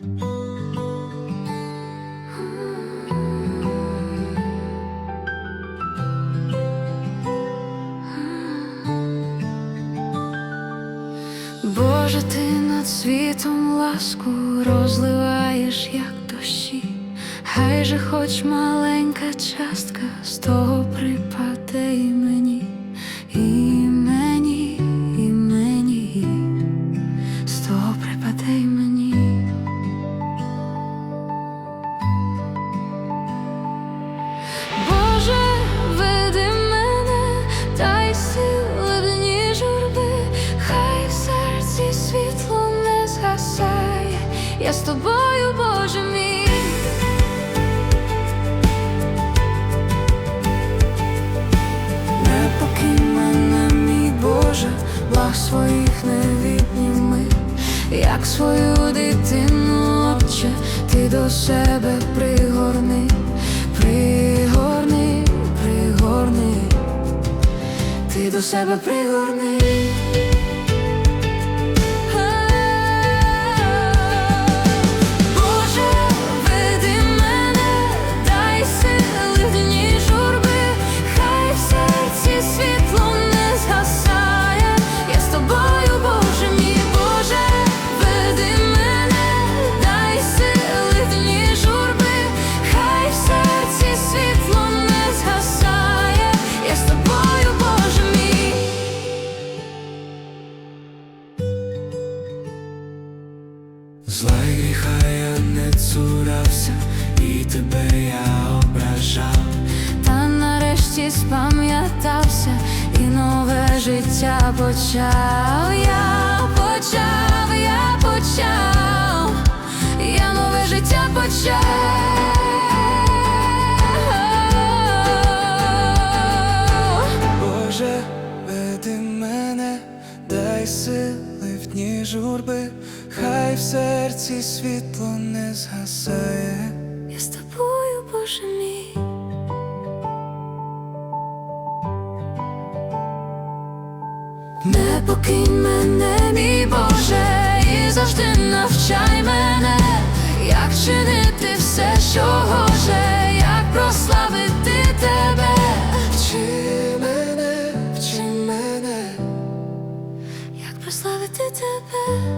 Боже, ти над світом ласку розливаєш, як дощі, хай же хоч маленька частка з того припаде я з тобою, Боже мій. Не покинь мене, Боже, благ своїх не відніми, як свою дитину, Отче, ти до себе пригорни, пригорни, пригорни, ти до себе пригорни. Зла й гріха я не цурався, і тебе я ображав. Та нарешті спам'ятався і нове життя почав. Я почав, я почав, я нове життя почав. Боже, веди мене, дай сили в дні журби, хай в серці світло не згасає. Я з тобою, Боже мій. Не покинь мене, мій Боже, і завжди навчай мене, як чинити все, що Yeah.